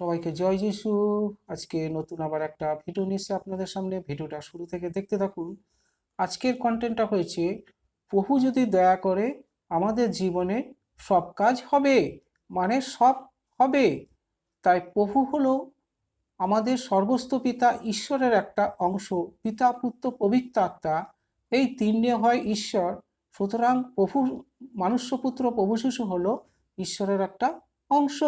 সবাইকে জয় যিশু। আজকে নতুন আবার একটা ভিডিও নিচ্ছে আপনাদের সামনে। ভিডিওটা শুরু থেকে দেখতে থাকুন। আজকের কন্টেন্টটা হয়েছে, প্রভু যদি দয়া করে আমাদের জীবনে সব কাজ হবে মানে সব হবে, তাই প্রভু হলো আমাদের সর্বস্ত পিতা, ঈশ্বরের একটা অংশ, পিতা, পুত্র, পবিত্র আত্মা। এই তিনটে হয় ঈশ্বর। সুতরাং প্রভু, মানুষ্যপুত্র, প্রভু শিশু হলো ঈশ্বরের একটা অংশ।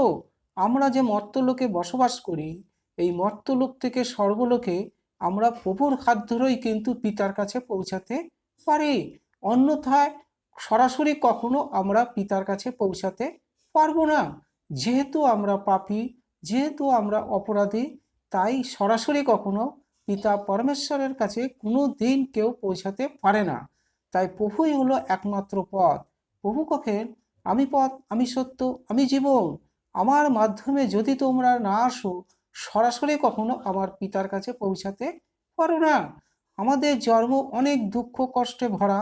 আমরা যে মর্তলোকে বসবাস করি, এই মর্তলোক থেকে স্বর্গলোকে আমরা প্রভুর হাত ধরেই কিন্তু পিতার কাছে পৌঁছাতে পারি। অন্যথায় সরাসরি কখনো আমরা পিতার কাছে পৌঁছাতে পারব না। যেহেতু আমরা পাপি, যেহেতু আমরা অপরাধী, তাই সরাসরি কখনো পিতা পরমেশ্বরের কাছে কোনো দিন কেউ পৌঁছাতে পারে না। তাই প্রভুই হলো একমাত্র পথ। প্রভু কখেন, আমি পথ, আমি সত্য, আমি জীবন। আমার মাধ্যমে যদি তোমরা না আসো, সরাসরি কখনো আমার পিতার কাছে পৌঁছাতে পারো না। আমাদের জন্ম অনেক দুঃখ কষ্টে ভরা,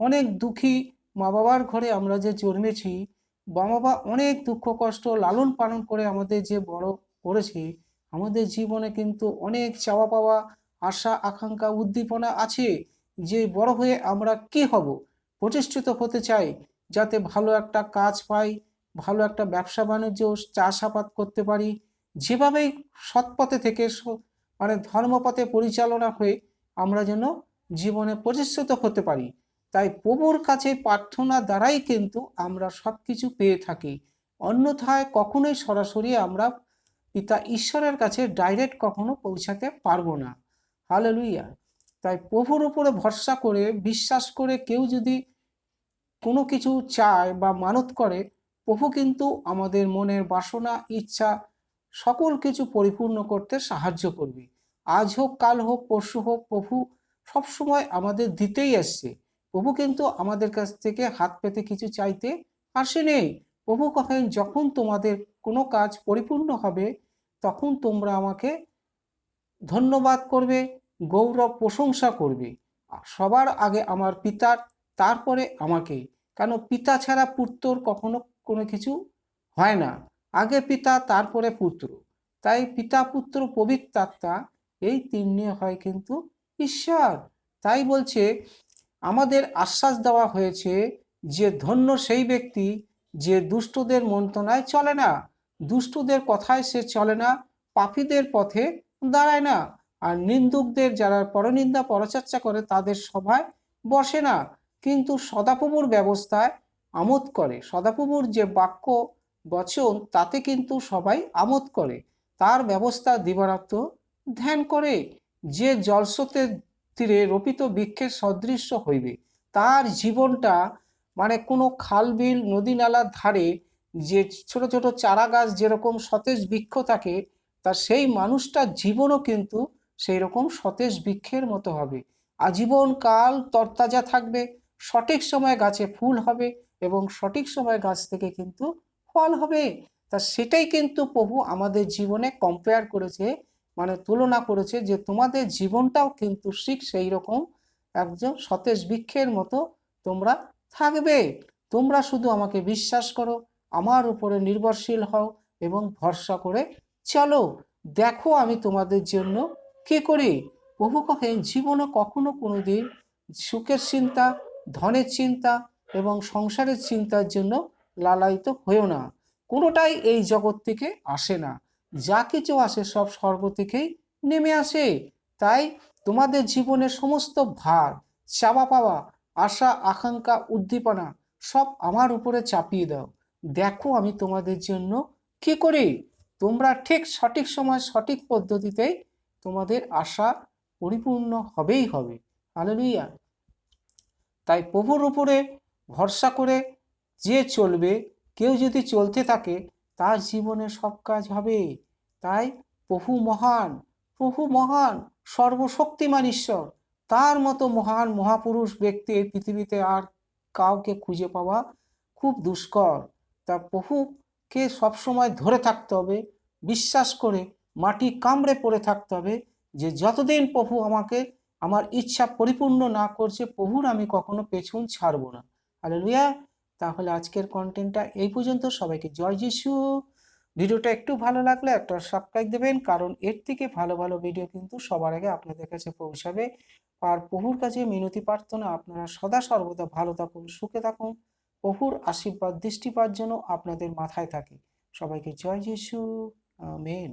অনেক দুঃখী মা বাবার ঘরে আমরা যে জন্মেছি মা বাবা অনেক দুঃখ কষ্ট লালন পালন করে আমাদের যে বড় করেছে, আমাদের জীবনে কিন্তু অনেক চাওয়া পাওয়া, আশা, আকাঙ্ক্ষা, উদ্দীপনা আছে যে বড় হয়ে আমরা কি হব? প্রতিষ্ঠিত হতে চাই, যাতে ভালো একটা কাজ পাই ভালো একটা ব্যবসা বাণিজ্য, চাষাবাদ করতে পারি, যেভাবেই সৎপথে থেকে মানে ধর্মপথে পরিচালনা হয়ে আমরা যেন জীবনে প্রতিষ্ঠিত হতে পারি। তাই প্রভুর কাছে প্রার্থনা দ্বারাই কিন্তু আমরা সব কিছু পেয়ে থাকি। অন্যথায় কখনোই সরাসরি আমরা পিতা ঈশ্বরের কাছে ডাইরেক্ট কখনো পৌঁছাতে পারব না। হালেলুইয়া তাই প্রভুর উপরে ভরসা করে, বিশ্বাস করে কেউ যদি কোনো কিছু চায় বা মানত করে প্রভু কিন্তু আমাদের মনের বাসনা, ইচ্ছা, সকল কিছু পরিপূর্ণ করতে সাহায্য করবে। আজ হোক, কাল হোক, পরশু হোক, প্রভু সবসময় আমাদের দিতেই আসছে। প্রভু কিন্তু আমাদের কাছ থেকে হাত পেতে কিছু চাইতে আসে নেই। প্রভু কখন যখন তোমাদের কোনো কাজ পরিপূর্ণ হবে, তখন তোমরা আমাকে ধন্যবাদ করবে, গৌরব প্রশংসা করবে। সবার আগে আমার পিতার, তারপরে আমাকে। কেন, পিতা ছাড়া পুত্রর কখনো কোনো কিছু হয় না। আগে পিতা, তারপরে পুত্র। তাই পিতা, পুত্র, পবিত্র আত্মা, এই তিন নিয়ে হয় কিন্তু ঈশ্বর। তাই বলছে, আমাদের আশ্বাস দেওয়া হয়েছে যে ধন্য সেই ব্যক্তি যে দুষ্টদের মন্ত্রণায় চলে না। দুষ্টদের কথায় সে চলে না, পাপীদের পথে দাঁড়ায় না। আর নিন্দুকদের যারা পরনিন্দা, পরচর্চা করে, তাদের সভায় বসে না। কিন্তু সদাপ্রভুর ব্যবস্থায় আমোদ করে। সদাপ্রভুর যে বাক্য বচন, তাতে কিন্তু সবাই আমোদ করে। তার ব্যবস্থা দিবারাত্র ধ্যান করে। যে জলস্রোতের তীরে রোপিত বৃক্ষের সদৃশ্য হইবে, তার জীবনটা মানে কোনো খাল, বিল, নদী নালার ধারে যে ছোট ছোট চারা গাছ যেরকম সতেজ বৃক্ষ থাকে, তা সেই মানুষটার জীবনও কিন্তু সেই রকম সতেজ বৃক্ষের মতো হবে। আজীবন কাল তরতাজা থাকবে, সঠিক সময় গাছে ফুল হবে এবং সঠিক সময় গাছ থেকে কিন্তু ফল হবে। তা সেটাই কিন্তু প্রভু আমাদের জীবনে কম্পেয়ার করেছে মানে তুলনা করেছে যে তোমাদের জীবনটাও কিন্তু ঠিক সেই রকম একজন সতেজ বৃক্ষের মতো তোমরা থাকবে। তোমরা শুধু আমাকে বিশ্বাস করো, আমার উপরে নির্ভরশীল হও এবং ভরসা করে চলো। দেখো আমি তোমাদের জন্য কি করি। প্রভু কহেন, জীবনে কখনো কোনো দিন সুখের চিন্তা, ধনের চিন্তা এবং সংসারের চিন্তার জন্য লালায়িত হয়েও না। কোনোটাই এই জগৎ থেকে আসে না। যা কিছু আসে সব স্বর্গ থেকেই নেমে আসে। তাই তোমাদের জীবনের সমস্ত ভার, চাওয়া পাওয়া, আশা, আকাঙ্ক্ষা, উদ্দীপনা সব আমার উপরে চাপিয়ে দাও। দেখো আমি তোমাদের জন্য কি করি? তোমরা ঠিক সঠিক সময় সঠিক পদ্ধতিতেই তোমাদের আশা পরিপূর্ণ হবেই হবে। আলেলুইয়া তাই প্রভুর উপরে ভরসা করে যে চলবে, কেউ যদি চলতে থাকে, তার জীবনে সব কাজ হবে। তাই প্রভু মহান প্রভু মহান, সর্বশক্তিমান ঈশ্বর, তার মতো মহান মহাপুরুষ ব্যক্তি এই পৃথিবীতে আর কাউকে খুঁজে পাওয়া খুব দুষ্কর। তা প্রভুকে সবসময় ধরে থাকতে হবে, বিশ্বাস করে মাটি কামড়ে পড়ে থাকতে হবে যে যতদিন প্রভু আমাকে, আমার ইচ্ছা পরিপূর্ণ না করছে, প্রভুর আমি কখনো পেছন ছাড়বো না। আলে তাহলে আজকের কন্টেন্টটা এই পর্যন্ত। সবাইকে জয় যিশু। ভিডিওটা একটু ভালো লাগলে একটা সাবস্ক্রাইব দেবেন, কারণ এর থেকে ভালো ভালো ভিডিও কিন্তু সবার আগে আপনাদের কাছে পৌঁছাবে। আর প্রভুর কাছে মিনতি প্রার্থনা, আপনারা সদা সর্বদা ভালো থাকুন, সুখে থাকুন। প্রভুর আশীর্বাদ, দৃষ্টিপাত যেন আপনাদের মাথায় থাকে। সবাইকে জয় যিশু। আমেন।